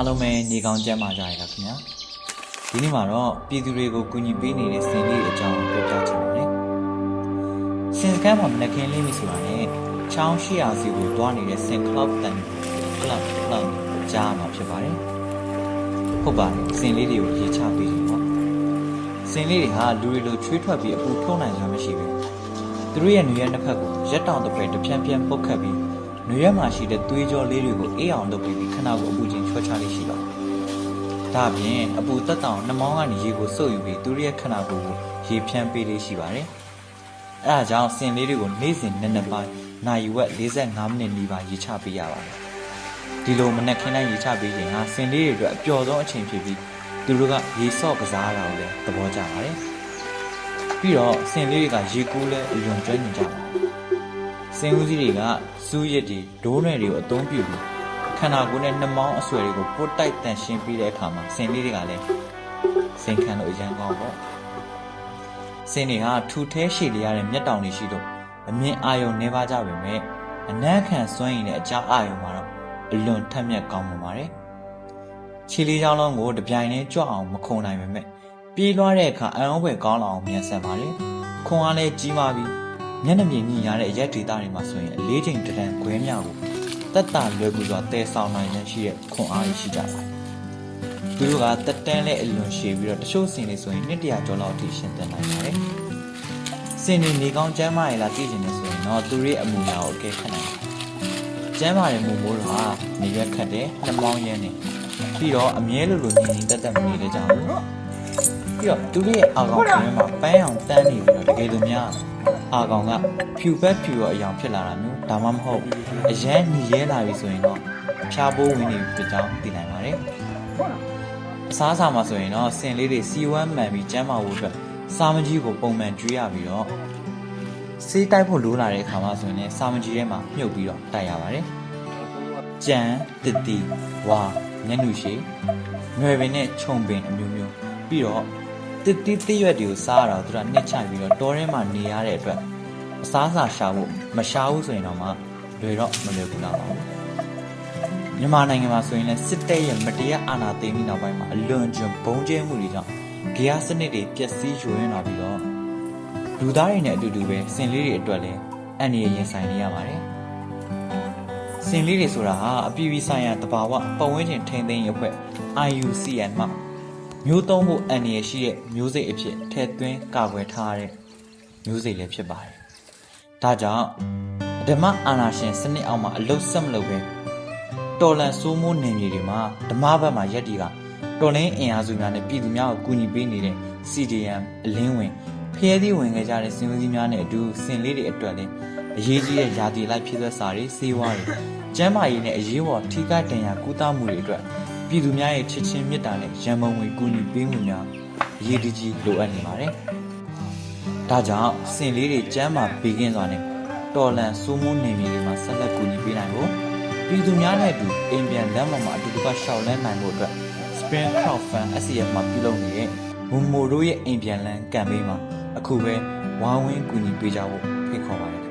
အားလုံးပဲနေကောင်းကြမှာကြရတာခင်ဗျာဒီနေ့မှာတော့ပြည်သူတွေကိုကူညီပေးနေတဲ့စင်လေးအကြောင်းပြောပြချင်ပါတယ်စင်စကမ်းမှာမနက်ခင်းလေးမိဆိုတာနဲ့ချောင်းရှိရာစီကိုတွားနေတဲ့စင်ကလော့တန်ကလပ်ကလပ်ကြားမှာဖြစ်ပါတယ်ဟုတ်ပါတယ်စင်လေးတွေကိုရေးချပေးတယ်ပေါ့စင်လေးတွေဟာလူတွေလိုချွေးထွက်ပြီးအပူထုတ်နိုင်ကြမရှိဘူးသူတို့ရဲ့နွေရက်နှစ်ဖက်ကိုရက်တောင်တစ်ဖက်တစ်ဖြန်းဖြန်းပုတ်ခတ်ပြီး နွေရက်မှာရှိတဲ့သွေးကြောလေးတွေကိုအေးအောင်လုပ်ပြီးခဏကိုအပူချင်းချွတ်ချလေးရှိပါတယ်။ဒါအပြင်အပူတက်တောင်နှမောင်းကနေရေကိုစုပ်ယူပြီးသူတို့ရဲ့ခဏကိုယ်ကိုရေဖြန်းပေးလေးရှိပါတယ်။အဲဒါကြောင့်စင်လေးတွေကိုနေ့စဉ်နှစ်နှစ်ပိုင်းနိုင်ဝက်45မိနစ်နီးပါးရေချပေးရပါတယ်။ဒီလိုမနက်ခင်းတိုင်းရေချပေးခြင်းဟာစင်လေးတွေအတွက်အပျော်ဆုံးအချိန်ဖြစ်ပြီးသူတို့ကရေဆော့ကစားတာကိုလည်းသဘောကျပါတယ်။ပြီးတော့စင်လေးတွေကရေကူးလဲအလွန်ကျွမ်းကျင်ကြပါတယ်။ စင်ဦးစီးတွေကစူးရစ်တွေဒိုးနယ်တွေကိုအသုံးပြုပြီးခန္ဓာကိုယ်နဲ့နှမောင်းအဆွဲတွေကိုပုတ်တိုက်တန့်ရှင်းပြီးတဲ့အခါမှာစင်လေးတွေကလည်းစင်ခံလို့အရန်ကောင်းပေါ့စင်တွေဟာထူထဲရှည်လျရတဲ့မျက်တောင်တွေရှိတော့အမြင်အာရုံနှဲပါကြပေမဲ့အနက်ခံစွမ်းရည်နဲ့အကြအာရုံမှာတော့အလွန်ထက်မြက်ကောင်းပါပါတယ်ခြေလေးချောင်းလုံးကိုတပြိုင်တည်းကြွအောင်မခုံနိုင်ပေမဲ့ပြေးလွှားတဲ့အခါအံ့ဩဖွယ်ကောင်းလာအောင်မြန်ဆန်ပါတယ်ခွန်အားလည်းကြီးမားပြီး မျက်နှာပြင်ညင်ရတဲ့ရက်ဒေတာတွေမှာဆိုရင်အလေးချိန်တရံခွဲမြောက်ကိုတက်တာလွယ်ကူစွာတည်ဆောင်နိုင်ရရှိတဲ့ခွန်အားရှိကြပါတယ်။သူတို့ကတက်တန်းနဲ့အလွန်ရှည်ပြီးတော့တချို့စင်တွေဆိုရင်နှစ်တရာကျော်လောက်ထိရှင်သန်နိုင်ပါတယ်။စင်တွေနေကောင်းကျမ်းမာရလားသိချင်တယ်ဆိုရင်တော့သူတို့ရဲ့အမူအရာကိုအကဲခတ်နိုင်တယ်။ကျမ်းမာတဲ့မူမိုးတို့ဟာနေရွက်ခတ်တယ်နှမောင်းရမ်းတယ်ပြီးတော့အမြဲလိုလိုညင်ညင်တက်တက်မနေတဲ့ကြောင့်ပြီးတော့သူတို့ရဲ့အာကောင်ခွင်းမှာပန်းအောင်တန်းနေပြီးတော့တကယ်လို့များ အာကောင်ကဖြူဘက်ဖြူရောအယောင်ဖြစ်လာတာမျိုးဒါမှမဟုတ်အရန်ညီရဲလာပြီဆိုရင်တော့ဖြားပိုးဝင်နေပြီဖြစ်ကြောင်းသိနိုင်ပါတယ်အစားအစာမှာဆိုရင်တော့စင်လေးတွေစီဝမ်းမှန်ပြီးကျန်းမာဖို့အတွက်စာမကြီးကိုပုံမှန်ကျွေးရပြီးတော့စေးတိုက်ဖို့လိုလာတဲ့အခါမှာဆိုရင်လည်းစာမကြီးထဲမှာမြုပ်ပြီးတော့တိုက်ရပါတယ်ကြံတစ်တီဝါညနှုရှိငွေပင်နဲ့ခြုံပင်အမျိုးမျိုးပြီးတော့ တစ်တိတိရွက်တွေကိုစားရတော့သူကနှစ်ချပြီးတော့တောထဲမှာနေရတဲ့အတွက်အစားအစာရှာဖို့မရှာဘူးဆိုရင်တော့မှလွယ်တော့မလွယ်ဘူးတော့ပါဘူးမြန်မာနိုင်ငံမှာဆိုရင်လည်းစစ်တပ်ရဲ့မတရားအာဏာသိမ်းပြီးနောက်ပိုင်းမှာအလွန်ကျွံဘုံကျဲမှုတွေကြောင့်ဂီယာစနစ်တွေပျက်စီးယွင်းလာပြီးတော့လူသားတွေနဲ့အတူတူပဲစင်လေးတွေအတွက်လည်းအန္တရာယ်ရင်ဆိုင်နေရပါတယ်စင်လေးတွေဆိုတာဟာအပြည်ပြည်ဆိုင်ရာတဘာဝပတ်ဝန်းကျင်ထိန်းသိမ်းရေးအဖွဲ့ IUCN မှာ မျိုးသုံးဖို့အန္တရာယ်ရှိတဲ့မျိုးစိတ်အဖြစ်ထည့်သွင်းကာကွယ်ထားတဲ့မျိုးစိတ်လည်းဖြစ်ပါတယ်။ဒါကြောင့်ဓမ္မအာနာရှင်စနစ်အောက်မှာအလုတ်ဆက်မလုပ်ပဲတော်လန်စိုးမိုးနေမြေတွေမှာဓမ္မဘက်မှာရက်တီကတော်လင်းအင်အားစုများနဲ့ပြည်သူများကိုကူညီပေးနေတဲ့ CDM အလင်းဝင်ဖျဲသီးဝင်ခဲ့ကြတဲ့စင်ဝစည်းများနဲ့အတူစင်လေးတွေအတွက်လည်းအရေးကြီးတဲ့ယာတီလိုက်ဖြစ်သက်စာတွေစေဝါတွေကျမ်းမာရေးနဲ့အရေးပေါ်ထိခိုက်ဒဏ်ရာကုသမှုတွေအတွက် ပြည်သူများရဲ့ချစ်ချင်းမေတ္တာနဲ့ရန်မုံဝင်ကူညီပေးမှုများအရေးတကြီးလိုအပ်နေပါတယ်။ဒါကြောင့်စင်လေးတွေကျမ်းမာပေးကင်းစွာနဲ့တော်လန်စိုးမိုးနေမြေတွေမှာဆက်လက်ကူညီပေးနိုင်ဖို့ပြည်သူများနဲ့အတူအိမ်ပြန်လမ်းပေါ်မှာအတူတကွရှောက်လန်းနိုင်ဖို့အတွက် Spring Crowd Fund SCF မှာပြုလုပ်နေတဲ့မူမိုတို့ရဲ့အိမ်ပြန်လန်းကမ်ပိန်းမှာအခုပဲဝိုင်းဝန်းကူညီပေးကြဖို့ဖိတ်ခေါ်ပါတယ်